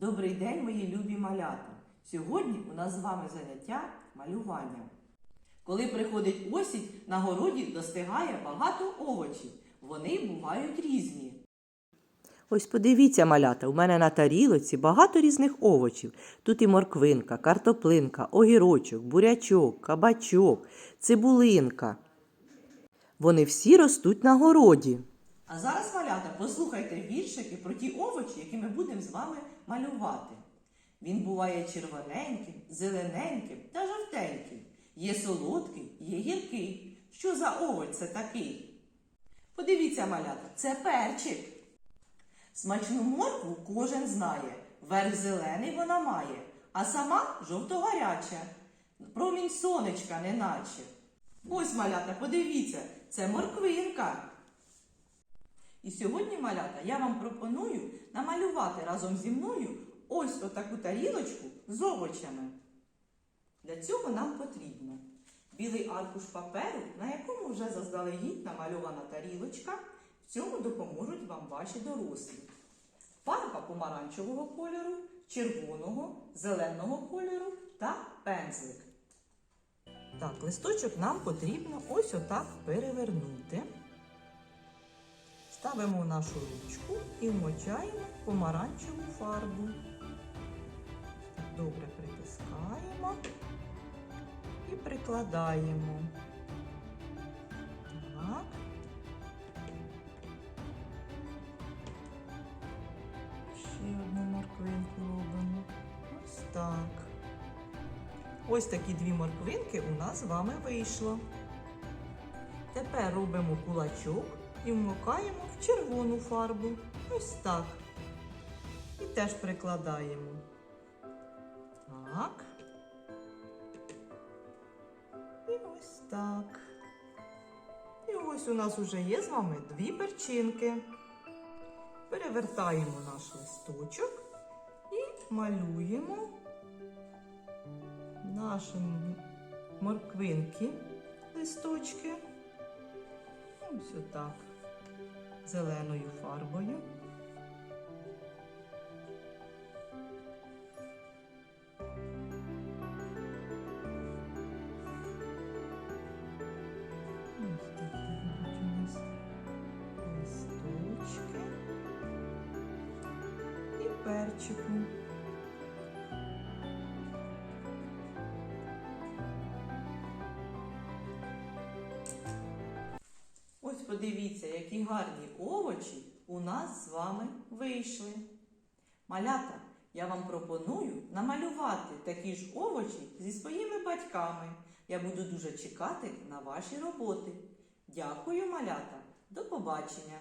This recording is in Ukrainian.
Добрий день, мої любі малята! Сьогодні у нас з вами заняття малювання. Коли приходить осінь, на городі достигає багато овочів. Вони бувають різні. Ось подивіться, малята, у мене на тарілоці багато різних овочів. Тут і морквинка, картоплинка, огірочок, бурячок, кабачок, цибулинка. Вони всі ростуть на городі. А зараз, малята, послухайте віршики про ті овочі, які ми будемо з вами малювати. Він буває червоненьким, зелененьким та жовтеньким. Є солодкий, є гіркий. Що за овоч це такий? Подивіться, малята, це перчик. Смачну моркву кожен знає. Верх зелений вона має, а сама жовто-гаряча. Промінь сонечка неначе. Ось, малята, подивіться, це морквинка. І сьогодні, малята, я вам пропоную намалювати разом зі мною ось отаку тарілочку з овочами. Для цього нам потрібно білий аркуш паперу, на якому вже заздалегідь намальована тарілочка. В цьому допоможуть вам ваші дорослі. Фарба помаранчевого кольору, червоного, зеленого кольору та пензлик. Так, листочок нам потрібно ось отак перевернути. Ставимо нашу ручку і вмочаємо помаранчеву фарбу. Добре притискаємо і прикладаємо. Так. Ще одну морквинку робимо. Ось так. Ось такі дві морквинки у нас з вами вийшло. Тепер робимо кулачок і вмикаємо в червону фарбу. Ось так. І теж прикладаємо. Так. І ось так. І ось у нас уже є з вами дві перчинки. Перевертаємо наш листочок і малюємо наші морквинки листочки. Ось отак. Зеленою фарбою. Перчику. Подивіться, які гарні овочі у нас з вами вийшли. Малята, я вам пропоную намалювати такі ж овочі зі своїми батьками. Я буду дуже чекати на ваші роботи. Дякую, малята. До побачення!